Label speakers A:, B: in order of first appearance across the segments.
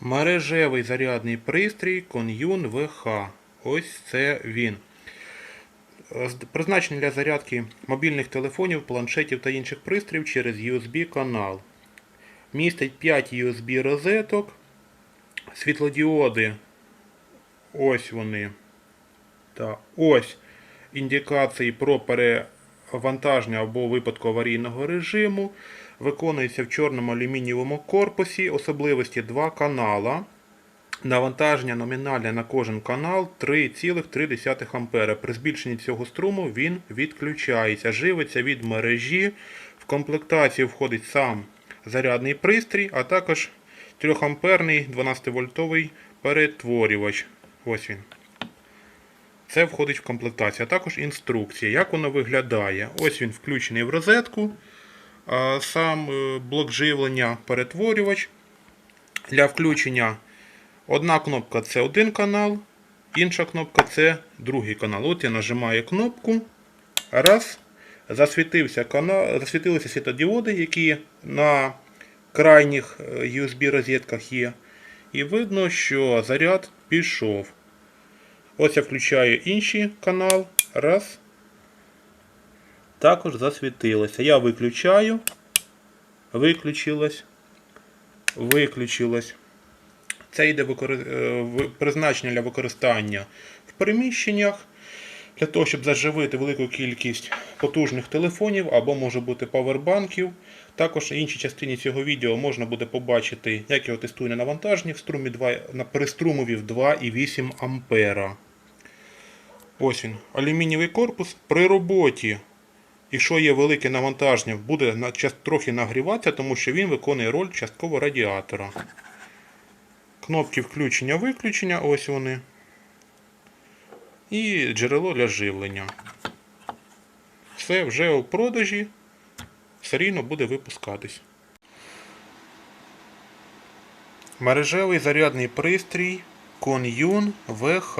A: Мережевий зарядний пристрій Кон'юн ВХ. Ось це він. Призначений для зарядки мобільних телефонів, планшетів та інших пристроїв через USB канал. Містить 5 USB розеток. Світлодіоди. Ось вони. Та ось індикації про перевантаження або випадку аварійного режиму. Виконується в чорному алюмінієвому корпусі. Особливості 2 канала. Навантаження номінальне на кожен канал 3,3 А. При збільшенні цього струму він відключається. Живиться від мережі. В комплектацію входить сам зарядний пристрій, а також 3-амперний 12-вольтовий перетворювач. Ось він. Це входить в комплектацію, а також інструкція, як воно виглядає. Ось він включений в розетку. Сам е, блок живлення перетворювач. Для включення одна кнопка це один канал, інша кнопка це другий канал. От я нажимаю кнопку. Раз. Засвітився канал, засвітилися світодіоди, які на крайніх е, USB розетках є. І видно, що заряд пішов. Ось я включаю інший канал. Раз. Також засвітилося. Я виключаю. Виключилось. Виключилось. Це йде е, призначення для використання в приміщеннях. Для того, щоб заживити велику кількість потужних телефонів або може бути павербанків. Також в іншій частині цього відео можна буде побачити, як його тестую на навантаженні в струмі 2, на переструмові в 2,8 ампера. Ось він, алюмінієвий корпус. При роботі, якщо є велике навантаження, буде трохи нагріватися, тому що він виконує роль частково радіатора. Кнопки включення-виключення, ось вони. І джерело для живлення. Все вже у продажі серійно буде випускатись. Мережевий зарядний пристрій Кон'юн ВХ,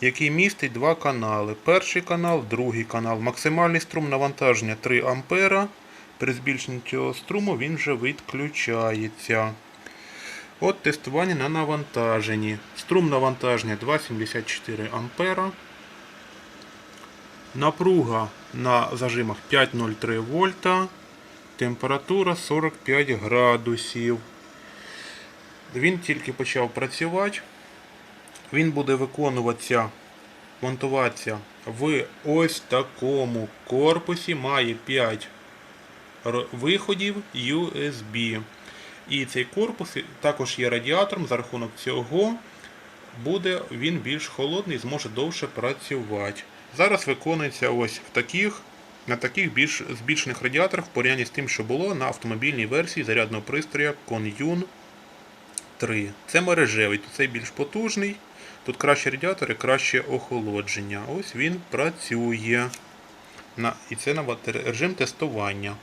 A: який містить два канали. Перший канал, другий канал. Максимальний струм навантаження 3 А. При збільшенні цього струму він вже відключається. От тестування на навантаженні. Струм навантаження 2,74 А. Напруга на зажимах 5,03 вольта. Температура 45 градусів. Він тільки почав працювати. Він буде виконуватися, монтуватися в ось такому корпусі. Має 5 виходів USB. І цей корпус також є радіатором. За рахунок цього буде він більш холодний, зможе довше працювати. Зараз виконується ось в таких, на таких більш збільшених радіаторах в порівнянні з тим, що було на автомобільній версії зарядного пристрою Conjun 3. Це мережевий, тут цей більш потужний. Тут краще радіатори, краще охолодження. Ось він працює. І це на режим тестування.